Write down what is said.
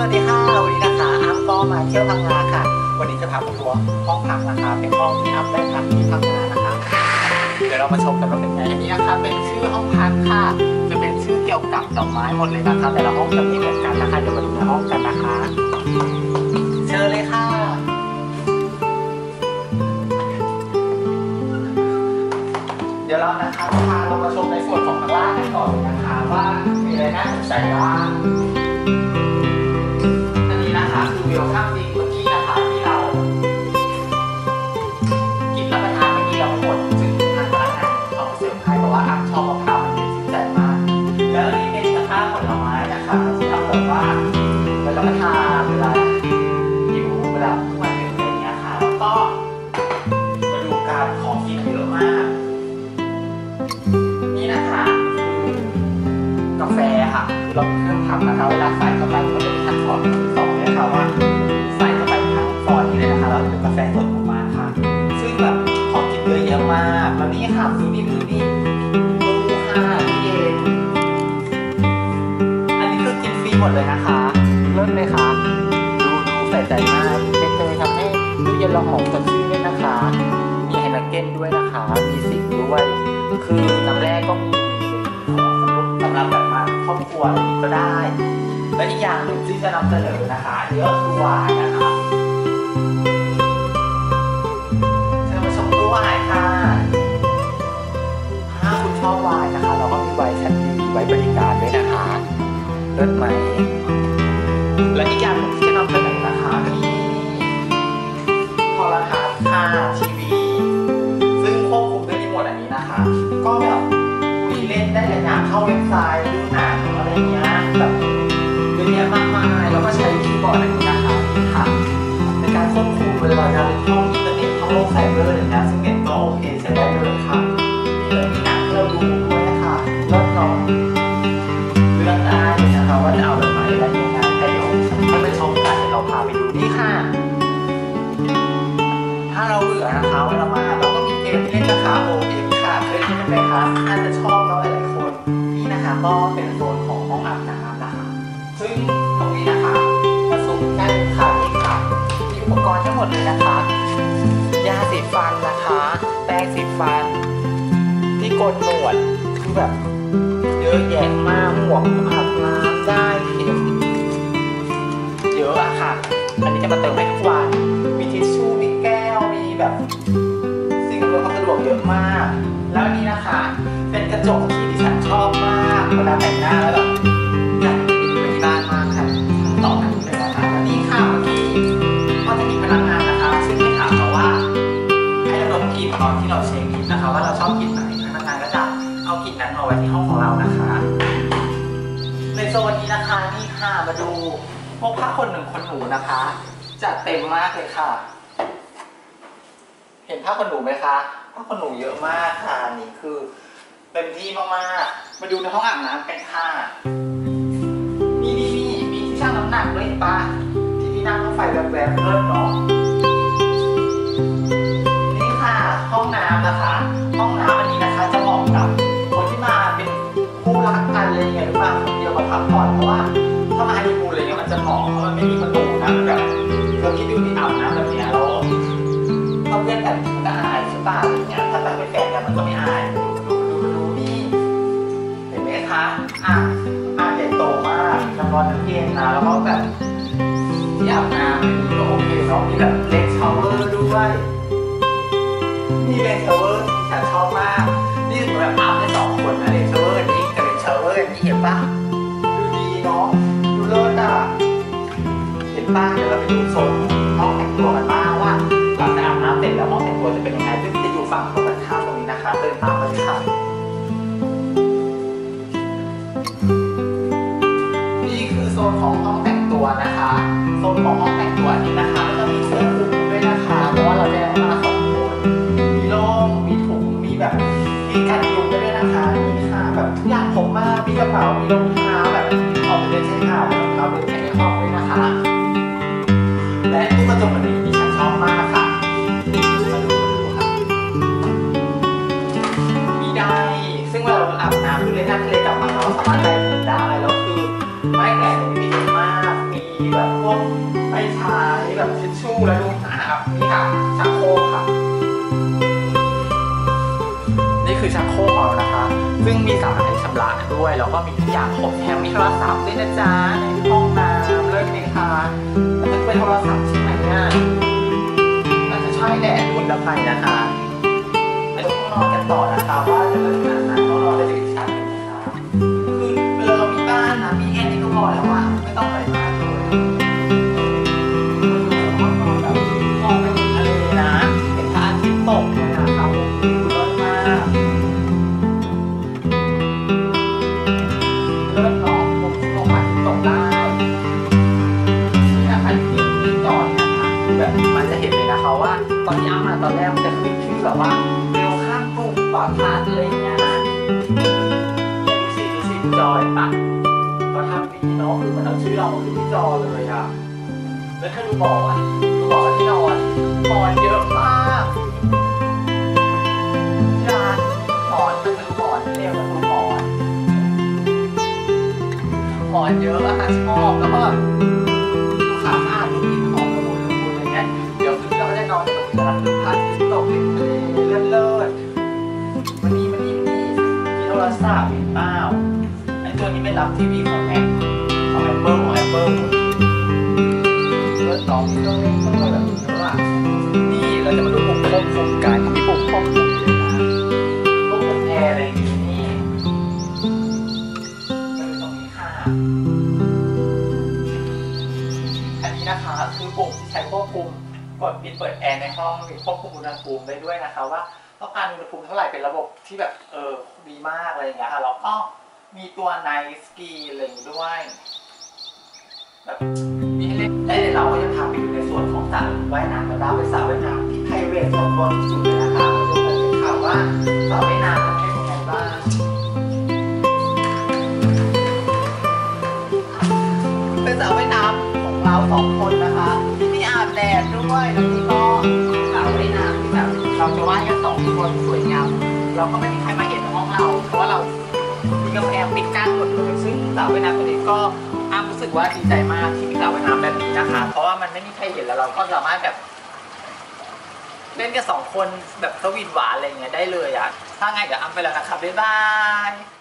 วัสดีค่ะวันนี้นะคะอัพก็มาเที่ยวพังงาค่ะ วันนี้จะพาไปทัวร์ห้องพักนะคะ เป็นห้องที่อัพได้พักที่พังงานะคะ เดี๋ยวเรามาชมกันว่าเป็นไงอันนี้นะคะเป็นชื่อห้องพักค่ะ จะเป็นชื่อเกี่ยวกับดอกไม้หมดเลยนะคะ แต่ละห้องจะไม่เหมือนกันนะคะ เดี๋ยวมาดูในห้องกันนะคะ เชิญเลยค่ะเดี๋ยวเรานะคะจะพาเรามาชมในส่วนของข้างล่างกันก่อนนะคะว่ามีอะไรน่าสนใจบ้าง มาดูการของกินเยอะมาก นี่นะคะคือกาแฟค่ะคือเราเครื่องทำนะคะ เวลาใส่เข้าไปมันจะมีขั้นตอนที่สองเลยค่ะว่าใส่เข้าไปทั้งฟอนนี้เลยนะคะแล้วเป็นกาแฟสดออกมาค่ะ ซึ่งแบบของกินเยอะเยอะมาก แล้วนี่ค่ะดูนี่ดูนี่ตู้ค่ะตู้เย็นอันนี้คือกินฟรีหมดเลยนะคะเลิศไหมคะดูดูใส่ใจมาก นเราหอมสดชื่นด้วยนะคะ มีไฮนักเก้นด้วยนะคะ มีสิงด้วย คือน้ำแร่ก็มีสำหรับแบบมาครอบครัวก็ได้ และอีกอย่างหนึ่งที่จะนำเสนอนะคะอันนี้ก็คือวายนะคะ ทีวี ซึ่งควบคุมด้วยรีโมทอันนี้นะคะ ก็แบบมีเล่นได้หลายอย่างเข้าเว็บไซต์ดูหนังอะไรเงี้ยแบบเยอะแยะมากมายแล้วก็ใช้คีย์บอร์ดอันนี้นะคะนี่ค่ะในการควบคุมเวลาจะเข้าอินเทอร์เน็ตเข้าโลกไซเบอร์อย่างเงี้ยซึ่ง ก็เป็นโซนของห้องอาบน้ำนะคะ ซึ่งตรงนี้นะคะมาซูมใกล้ค่ะนี่ค่ะมีอุปกรณ์ทั้งหมดเลยนะคะ ยาสีฟันนะคะ แป้งสีฟัน ที่กนหนวดคือแบบเยอะแยะมากหมวกอาบน้ำได้เข็มเยอะอะค่ะ อันนี้จะมาเติมให้ แต่งหน้าแล้วแบบอยากติดไว้ที่บ้านมากค่ะต่ออันนี้เลยนะคะและนี่ค่ะเมื่อกี้ก็จะมีพนักงานนะคะ ซึ่งได้ถามเราว่า ให้เราดมกลิ่นตอนที่เราเช็คอินนะคะ ว่าเราชอบกลิ่นไหนพนักงานก็จะเอากลิ่นนั้นมาไว้ที่ห้องของเรานะคะ ในโซนนี้นะคะนี่ค่ะมาดูพวกผ้าคนหนึ่งคนหนูนะคะจัดเต็มมากเลยค่ะ เห็นผ้าคนหนูไหมคะผ้าคนหนูเยอะมากค่ะนี่คือ เต็มที่มากๆ มาดูในห้องอาบน้ำกันค่ะ นี่นี่นี่มีที่ชั่งน้ำหนักด้วยเห็นปะที่ที่นั่งรถไฟแวบๆเลิศเนาะ นี่ค่ะห้องน้ำนะคะ ห้องน้ำอันนี้นะคะจะเหมาะกับคนที่มาเป็นคู่รักกันอะไรอย่างเงี้ยหรือเปล่าคนเดียวมาพักผ่อนเพราะว่าถ้ามาฮันนีมูนอะไรเงี้ยมันจะเหมาะเพราะมันไม่มีประตูนะมันแบบเราคิดดูที่อาบน้ำแบบเนี้ยเราถ้าเพื่อนกันมันก็อายใช่ป่ะอะไรเงี้ยถ้าแบบเป็นแฟนกันมันก็ไม่อาย ร้อนน้ำเย็นนะแล้วก็แบบที่อาบน้ำก็โอเคเนาะมีแบบเล็กชาวเวอร์ด้วยนี่เลนชาวเวอร์ที่ฉันชอบมาก นี่เหมือนแบบอาบได้สองคนนะเลนชาวเวอร์นี่กับเลนชาวเวอร์นี่เห็นปะดูดีเนาะดูเลิศอะเห็นปะเดี๋ยวเราไปดูโซน ตัวนะคะโซนของห้องแต่งตัวนี้นะคะก็จะมีเสื้อคลุมด้วยนะคะเพราะว่าเราแจะมาสองคนมีร่มมีถุงมีแบบที่กันยุงด้วยนะคะนี่ค่ะแบบทุกอย่างผมมากมีกระเป๋ามีรองเท้าแบบออกไปเดินใช้เท้ารองเท้าเดินใช้ในห้องด้วยนะคะ และตู้กระจกอันนี้ดิฉันชอบมากค่ะมาดูมาดูค่ะมีได้ซึ่งเวลาเราอาบน้ำหรือเล่นน้ำทะเลกลับมาเราสามารถได้ผมได้แล้วคือไม้แขวนมีีแบบพวกไฟชายแบบทิชชู่และลูกหนาครับนี่ค่ะชักโครกครับนี่คือชักโครกของเรานะคะ ซึ่งมีสารถให้ชำระด้วย แล้วก็มีทุกอย่างครบแถมมีโทรศัพท์ด้วยนะจ๊ะในห้องน้ำเลิกนิทานมันเป็นโทรศัพท์ใช่ไหมเนี่ยอาจจะใช่แดดะดูดละไฟนะคะแล้วก็รอกันต่อนะคะว่าจะเป็นงานไหนก็รอได้ถึงชั้นนะคะคือเรามีบ้านนะมีแค่นี้ก็พอแล้วอะไม่ต้องไป อนนี้อ้ามาตอนแรกมันจะขึ้นชื่อแบบว่าเร็วข้ามกรุงปลอดภัยอะไรอย่างเงี้ยนะดูสิดูสิจอยปะก็ทำดีเนาะคือมันเอาชื่อเรามาขึ้นที่จอเลยอะแล้วถ้าดูหมอนดูหมอนที่นอนหมอนเยอะมากร้านหมอนมันเป็นหมอนเรียกว่าหมอนอนเยอะอะค่ะชอบแล้วก็ มีโทรศัพท์มีเปล่าไอ้ตัวนี้ไม่รับทีวีของแอปของแอปเปิลของแอปเปิลเลือดน้องเครื่องเล่นเครื่องอะไรแบบนี้ด้วยล่ะนี่เราจะมาดูปุ่มควบคุมกันมีปุ่มควบคุมด้วยนะควบคุมแอร์อะไรอย่นี้นี่มาดูตรงนี้ค่ะอันนี้นะคะคือปุ่มที่ใช้ควบคุมกดปิดเปิดแอร์ในห้องมีควบคุมอุณหภูมิได้ด้วยนะคะว่า ต้องการอุณหภูมิเท่าไหร่เป็นระบบที่แบบเออดีมากอะไรอย่างเงี้ยค่ะแล้วก็มีตัวไนสกีอะไรอย่างงี้ด้วยแบบมีให้เล่นและเราก็ยังทำอยู่ในส่วนของสระว่ายน้ำกันได้เป็นสระว่ายน้ำที่ไพรเวทส่วนตัวที่สุดเลยนะคะมาดูกันเลยค่ะว่าสระว่ายน้ำมันเป็นยังไงบ้างเป็นสระว่ายน้ำของเราสองคนนะคะที่อาบแดดด้วยแล้วก็ วสองคนสวยงามเราก็ไม่มีใครมาเห็นห้องเรา เพราะว่าเรามีกำแพงปิดกั้นหมดเลยซึ่งสาวเวียดนามตัวนี้ก็อ้ามรู้สึกว่าดีใจมากที่มีสาวเวียดนามแบบนี้นะคะ เพราะว่ามันไม่มีใครเห็นแล้วเราก็สามารถแบบเล่นกันสองคนแบบสวีทหวานอะไรเงี้ยได้เลยอะถ้าไงเดี๋ยวอ้ำไปแล้วนะครับบ๊ายบาย